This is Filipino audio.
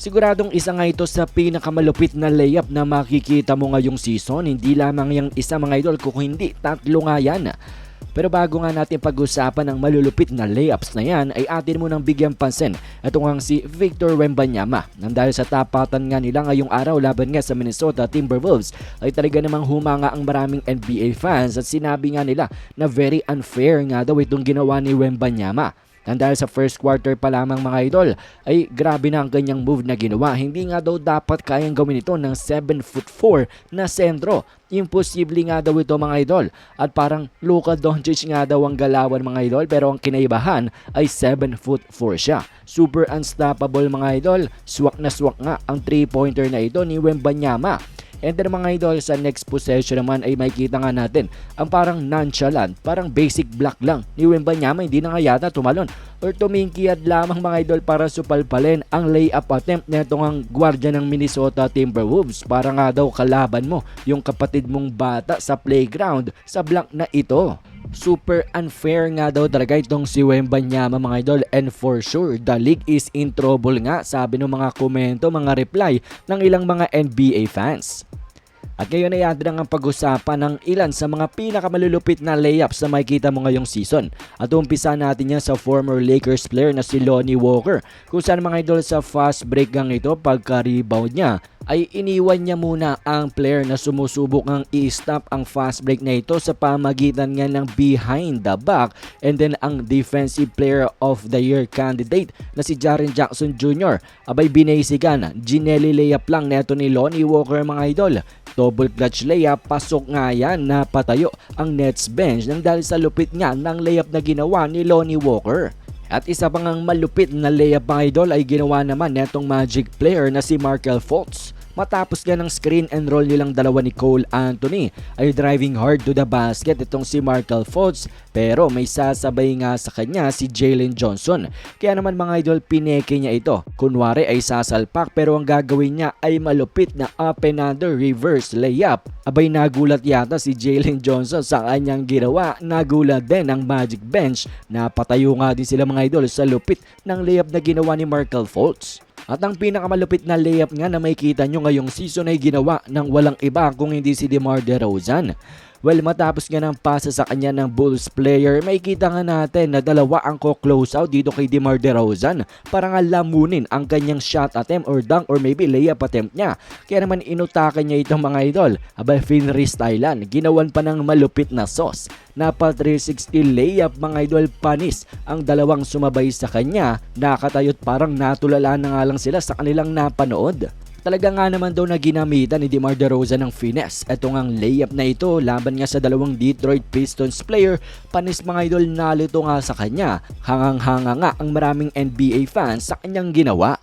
Siguradong isa nga ito sa pinakamalupit na layup na makikita mo ngayong season. Hindi lamang yung isa mga idol, kung hindi, tatlo nga yan. Pero bago nga natin pag-usapan ang malulupit na layups na yan, ay atin mo nang bigyan pansin. Ito nga si Victor Wembanyama. Nang dahil sa tapatan nga nila ngayong araw laban nga sa Minnesota Timberwolves, ay talaga namang humanga ang maraming NBA fans at sinabi nga nila na very unfair nga daw itong ginawa ni Wembanyama. Nang dahil sa first quarter pa lamang mga idol, ay grabe na ang kanyang move na ginawa. Hindi nga daw dapat kayang gawin ito ng 7 foot 4 na sentro. Imposible nga daw ito mga idol. At parang Luka Doncic nga daw ang galawan mga idol pero ang kinaibahan ay 7 foot 4 siya. Super unstoppable mga idol. Swak na swak nga ang 3-pointer na ito ni Wembanyama. And then mga idol, sa next possession naman ay makikita nga natin ang parang nonchalant, parang basic block lang ni Wembanyama, hindi na nga yata tumalon or tumingkiyad lamang mga idol para supalpalin ang layup attempt nito ang gwardiya ng Minnesota Timberwolves para nga daw kalaban mo yung kapatid mong bata sa playground sa block na ito. Super unfair nga daw talaga itong si Wembanyama mga idol and for sure the league is in trouble nga sabi ng mga komento, mga reply ng ilang mga NBA fans. At ngayon ay atin ang pag-usapan ng ilan sa mga pinakamalulupit na layups na makikita mo ngayong season. At umpisa natin yan sa former Lakers player na si Lonnie Walker. Kung saan mga idol sa fast break gang ito pagka-rebound niya ay iniwan niya muna ang player na sumusubok ng i-stop ang fast break na ito sa pamagitan nga ng behind the back and then ang defensive player of the year candidate na si Jaren Jackson Jr. abay binasigan, ginelli layup lang neto ni Lonnie Walker mga idol. Double clutch layup, pasok nga yan na patayo ang Nets bench nang dahil sa lupit nga ng layup na ginawa ni Lonnie Walker. At isa pang ang malupit na layup mga idol ay ginawa naman netong Magic player na si Markel Fultz. Matapos nga ng screen and roll nilang dalawa ni Cole Anthony ay driving hard to the basket itong si Markel Fultz pero may sasabay nga sa kanya si Jalen Johnson. Kaya naman mga idol pineke niya ito. Kunwari ay sasalpak pero ang gagawin niya ay malupit na up and under reverse layup. Abay nagulat yata si Jalen Johnson sa kanyang ginawa. Nagulat din ang Magic Bench. Napatayo nga din sila mga idol sa lupit ng layup na ginawa ni Markel Fultz. At ang pinakamalupit na layup nga na makikita nyo ngayong season ay ginawa ng walang iba kung hindi si DeMar DeRozan. Well, matapos nga ng pasa sa kanya ng Bulls player, makikita nga natin na dalawa ang ko-close out dito kay DeMar DeRozan para nga lamunin ang kanyang shot attempt or dunk or maybe layup attempt niya. Kaya naman inutakan niya itong mga idol. Aba, freestylean. Ginawan pa ng malupit na sauce. Napa 360 layup mga idol panis ang dalawang sumabay sa kanya. Nakatayot parang natulala na nga lang sila sa kanilang napanood. Talaga nga naman daw na ginamitan ni DeMar DeRozan ng finesse. Ito ngang layup na ito laban nga sa dalawang Detroit Pistons player. Panis mga idol nalito nga sa kanya. Hangang-hanga nga ang maraming NBA fans sa kanyang ginawa.